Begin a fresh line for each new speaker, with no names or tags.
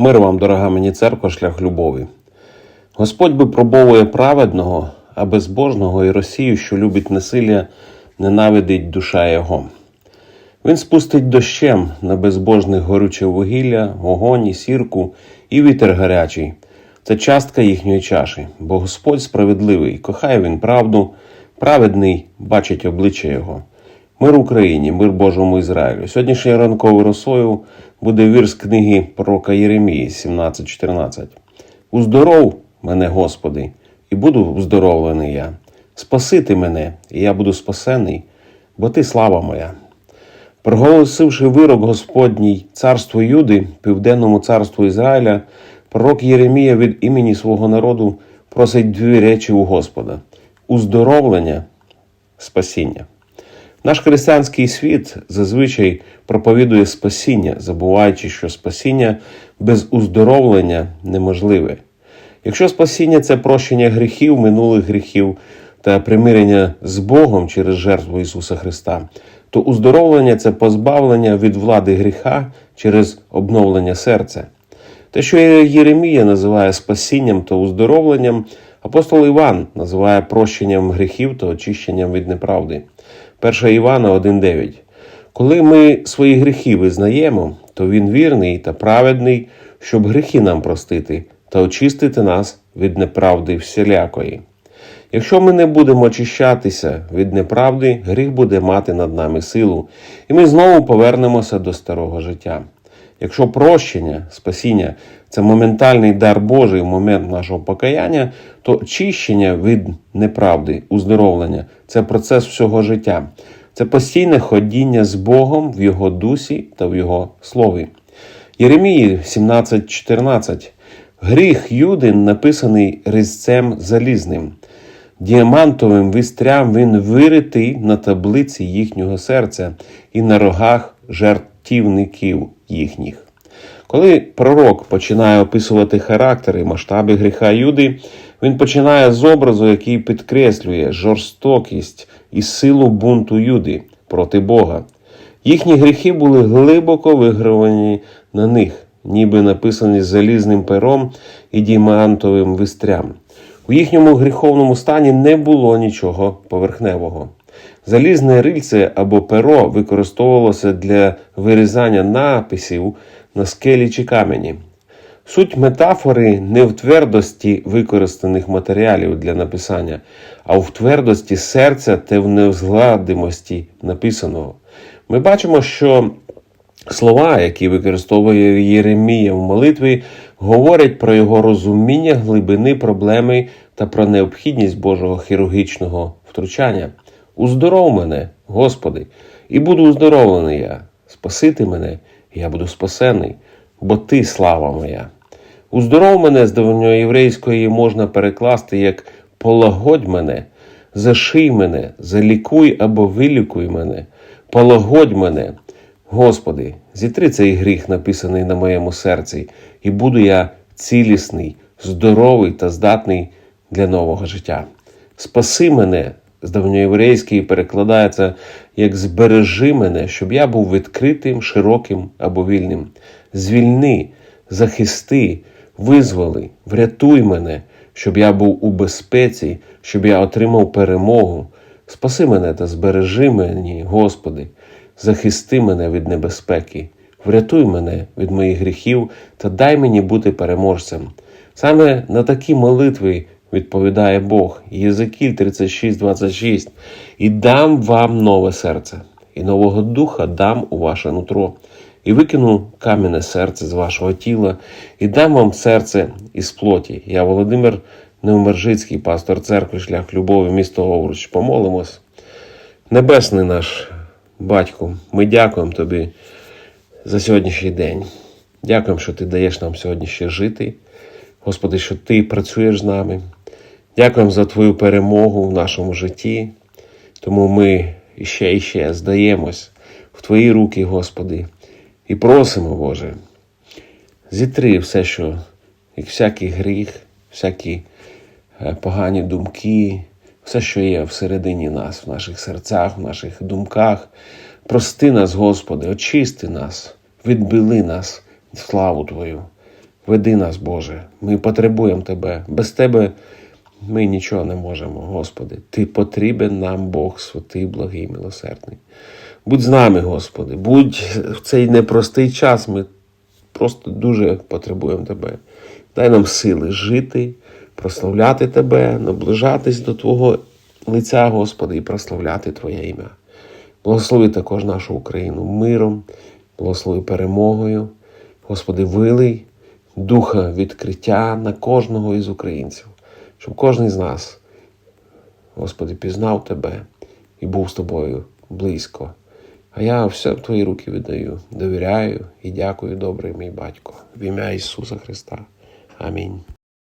Мир вам, дорога мені церква, шлях любові. Господь випробовує праведного, а безбожного і Росію, що любить насилля, ненавидить душа його. Він спустить дощем на безбожних горюче вугілля, вогонь і сірку і вітер гарячий. Це частка їхньої чаші, бо Господь справедливий, кохає він правду, праведний бачить обличчя Його. Мир Україні, мир Божому Ізраїлю. Сьогоднішньою ранковою росою буде вірш з книги пророка Єремії 17.14. Уздоров мене, Господи, і буду вздоровлений я. Спасити мене, і я буду спасений, бо ти слава моя. Проголосивши вирок Господній царству Юди, південному царству Ізраїля, пророк Єремія від імені свого народу просить дві речі у Господа: уздоровлення, спасіння. Наш християнський світ зазвичай проповідує спасіння, забуваючи, що спасіння без уздоровлення неможливе. Якщо спасіння це прощення гріхів, минулих гріхів та примирення з Богом через жертву Ісуса Христа, то уздоровлення це позбавлення від влади гріха через обновлення серця. Те, що Єремія називає спасінням та уздоровленням, апостол Іван називає прощенням гріхів та очищенням від неправди. 1 Івана 1,9. Коли ми свої гріхи визнаємо, то Він вірний та праведний, щоб гріхи нам простити та очистити нас від неправди всілякої. Якщо ми не будемо очищатися від неправди, гріх буде мати над нами силу, і ми знову повернемося до старого життя. Якщо прощення, спасіння це моментальний дар Божий в момент нашого покаяння, то очищення від неправди, уздоровлення це процес всього життя. Це постійне ходіння з Богом в Його дусі та в Його слові. Єремії 17,14 Гріх Юдин написаний різцем залізним. Діамантовим вістрям він виритий на таблиці їхнього серця і на рогах жертівників їхніх. Коли пророк починає описувати характер і масштаби гріха Юди, він починає з образу, який підкреслює жорстокість і силу бунту Юди проти Бога. Їхні гріхи були глибоко вигравані на них, ніби написані залізним пером і діамантовим вистрям. У їхньому гріховному стані не було нічого поверхневого. Залізне рильце або перо використовувалося для вирізання написів на скелі чи камені. Суть метафори не в твердості використаних матеріалів для написання, а в твердості серця та в невзгладимості написаного. Ми бачимо, що слова, які використовує Єремія в молитві, говорять про його розуміння глибини проблеми та про необхідність Божого хірургічного втручання. Уздоров мене, Господи, і буду уздоровлений я. Спасити мене, і я буду спасений, бо Ти слава моя. Уздоров мене з давньоєврейської можна перекласти як полагодь мене, заший мене, залікуй або вилікуй мене, полагодь мене. Господи, зітри цей гріх, написаний на моєму серці, і буду я цілісний, здоровий та здатний для нового життя. Спаси мене з давньоєврейської перекладається як збережи мене, щоб я був відкритим, широким або вільним. Звільни, захисти, визволи, врятуй мене, щоб я був у безпеці, щоб я отримав перемогу. Спаси мене та збережи мені, Господи, захисти мене від небезпеки, врятуй мене від моїх гріхів та дай мені бути переможцем. Саме на такі молитви відповідає Бог, Єзекіль 36,26. І дам вам нове серце, і нового духа дам у ваше нутро, і викину кам'яне серце з вашого тіла, і дам вам серце із плоті. Я Володимир Невмержицький, пастор церкви, шлях любові, місто Овруч. Помолимось. Небесний наш батько, ми дякуємо тобі за сьогоднішній день. Дякуємо, що ти даєш нам сьогодні ще жити. Господи, що ти працюєш з нами. Дякуємо за Твою перемогу в нашому житті. Тому ми іще і ще здаємось в Твої руки, Господи, і просимо, Боже, зітри все, що як всякий гріх, всякі е, погані думки, все, що є всередині нас, в наших серцях, в наших думках. Прости нас, Господи, очисти нас, відбили нас славу Твою. Веди нас, Боже. Ми потребуємо Тебе. Без Тебе ми нічого не можемо, Господи. Ти потрібен нам, Бог, святий, благий, милосердний. Будь з нами, Господи, будь в цей непростий час. Ми просто дуже потребуємо Тебе. Дай нам сили жити, прославляти Тебе, наближатись до Твого лиця, Господи, і прославляти Твоє ім'я. Благослови також нашу Україну миром, благослови перемогою. Господи, вилий духа відкриття на кожного із українців, щоб кожен з нас, Господи, пізнав Тебе і був з тобою близько. А я все в Твої руки віддаю, довіряю і дякую, добрий мій батько, в ім'я Ісуса Христа. Амінь.